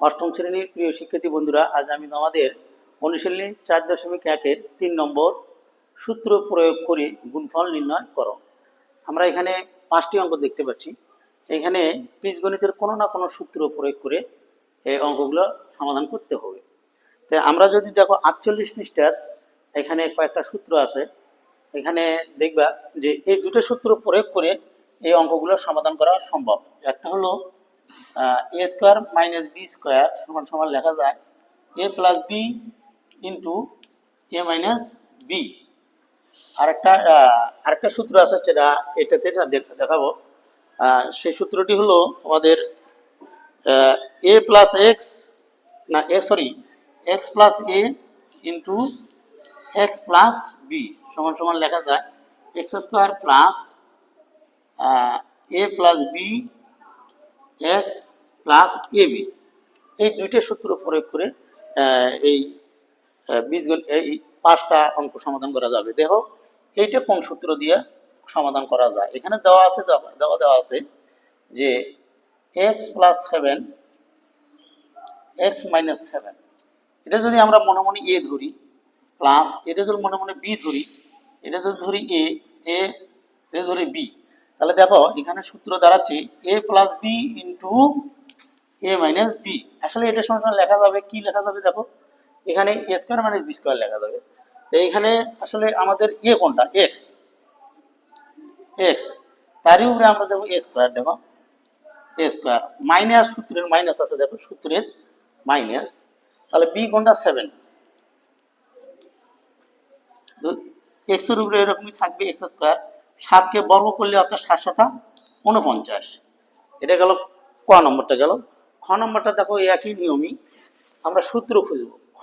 অষ্টম শ্রেণির প্রিয় শিক্ষার্থী বন্ধুরা, আজ আমি তোমাদের অনুশীলনী চার দশমিক একের তিন নম্বর সূত্র প্রয়োগ করে গুণফল নির্ণয় করো। আমরা এখানে পাঁচটি অঙ্ক দেখতে পাচ্ছি। এখানে বীজগণিতের কোনো না কোনো সূত্র প্রয়োগ করে এই অঙ্কগুলো সমাধান করতে হবে। তো আমরা যদি দেখো আটচল্লিশ পৃষ্ঠার এখানে কয়েকটা সূত্র আছে, এখানে দেখবা যে এই দুটো সূত্র প্রয়োগ করে এই অঙ্কগুলো সমাধান করা সম্ভব। একটা হলো A square minus B square সমান সমান লেখা যায় A plus B into A minus B আরেকটা আরেকটা সূত্র আছে যেটা এটাতে দেখাবো। সেই সূত্রটি হলো আমাদের এ প্লাস এক্স না A sorry X plus A into X plus B সমান সমান লেখা যায়। X square plus A plus B X plus A B এই দুইটা সূত্র প্রয়োগ করে এই আহ, বীজগণ এই পাঁচটা অঙ্ক সমাধান করা যাবে। দেখো এইটা কোন সূত্র দিয়ে সমাধান করা যায়? এখানে দেওয়া আছে দেওয়া দেওয়া দেওয়া আছে যে X plus seven X minus seven এটা যদি আমরা মনে মনে এ ধরি প্লাস এটা যদি মনে মনে বি ধরি এটা যদি ধরি এ এ এটা ধরি বি তাহলে দেখো, এখানে সূত্র দাঁড়াচ্ছে A plus B into A minus B আসলে এটা সময় লেখা যাবে, কি লেখা যাবে দেখো? এখানে A square minus B square লেখা যাবে। তো এখানে আসলে আমাদের এ কোনটা? এক্স এক্স তারই উপরে আমরা দেবো এ স্কোয়ার দেখো। এ স্কোয়ার মাইনাস সূত্রের মাইনাস আছে, দেখো, সূত্রের মাইনাস তাহলে বি কোনটা? সেভেন এক্সের উপরে এরকমই থাকবে এক্স স্কোয়ার সাতকে বর্গ করলে অর্থাৎ সাত সাতা উনপঞ্চাশ এটা গেল ক নম্বরটা গেল। খ নম্বরটা দেখো একই নিয়মই। আমরা সূত্র খুঁজব। খ।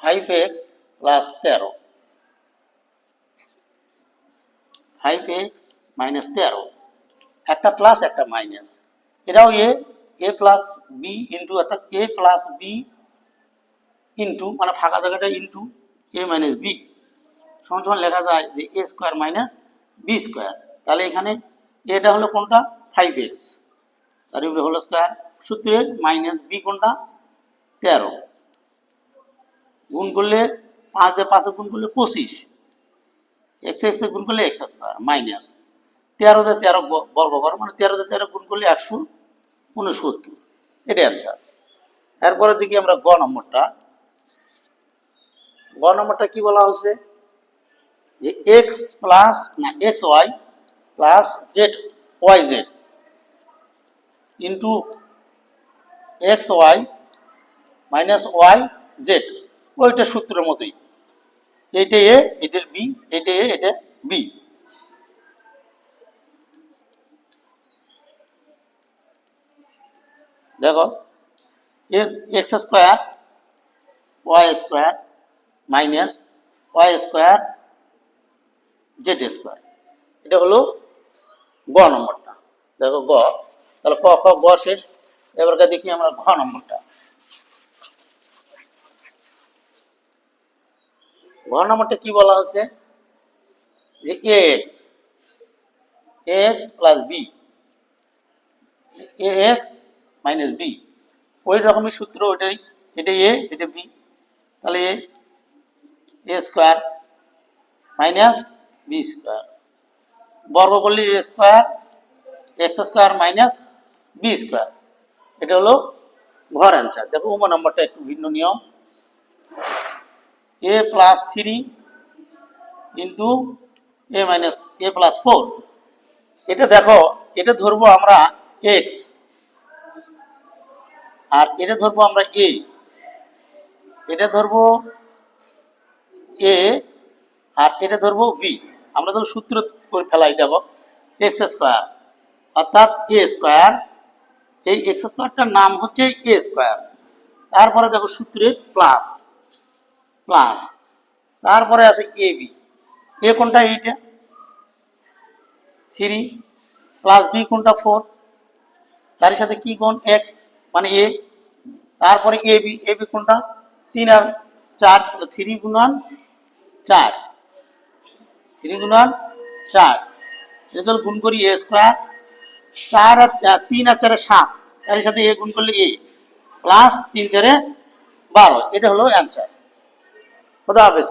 ফাইভ এক্স প্লাস তেরো। ফাইভ এক্স মাইনাস তেরো। একটা প্লাস একটা মাইনাস এটাও A A plus B into অর্থাৎ এ প্লাস বি ইন্টু মানে ফাঁকা জায়গাটা ইন্টু এ মাইনাস বি সমান লেখা যায় যে A square minus B square তাহলে এখানে এটা হলো কোনটা? ফাইভ এক্স তার উপরে হলো স্কোয়ার সূত্রের মাইনাস বি কোনটা? তেরো। গুণ করলে পাঁচ দিয়ে পাঁচে গুণ করলে পঁচিশ। এক্স এক্স গুণ করলে এক্স স্কোয়ার মাইনাস তেরো দিয়ে তেরো বর্গ করো মানে তেরো দিয়ে তেরো গুণ করলে একশো উনসত্তর। এটা অ্যান্সার এরপরে দেখি আমরা গ নম্বরটা। গ নম্বরটা কি বলা হয়েছে? যে এক্স প্লাস না X Y plus Z Y Z into X Y minus Y Z ওইটা সূত্রের মতোই। এইটা এ এটা বি এটা এ এটা বি দেখো X square Y square minus Y square Z square এটা হলো গ নম্বরটা। দেখো গ, তাহলে ক, খ, গ শেষ। এবারকে দেখি আমরা ঘ নম্বরটা। ঘ নম্বরটা কি বলা হচ্ছে যে A X X plus B A X minus B ওই রকমই সূত্র, ওইটাই এটা এ এটা বি তাহলে A square minus B square বর্গ করলে A square X square minus B square এটা হলো ঘর অ্যান্সার দেখো উম নম্বরটা একটু ভিন্ন নিয়ম। A plus three into A minus A plus four এটা দেখো, এটা ধরবো আমরা এক্স আর এটা ধরবো আমরা এ এটা ধরবো এ আর এটা ধরবো বি আমরা ধরো সূত্র করে ফেলাই দেখো এক্স স্কোয়ার অর্থাৎ এ স্কোয়ার এই এক্স স্কোয়ারটার নাম হচ্ছে এ স্কোয়ার তারপরে দেখো সূত্রে প্লাস প্লাস তারপরে আছে এ বি এ কোনটা এইটা? থ্রি প্লাস বি কোনটা ফোর তার সাথে কি কোন এক্স মানে এ তারপরে এ বি এ বি কোনটা? তিন আর চার থ্রি গুণন চার। থ্রি গুণন চার। রেজাল্ট গুণ করি এ স্কোয়ার চার তিন আর চারে সাত। তার সাথে এ গুণ করলে এ প্লাস তিন চারে বারো। এটা হলো অ্যান্সার খোদা হাফেজ।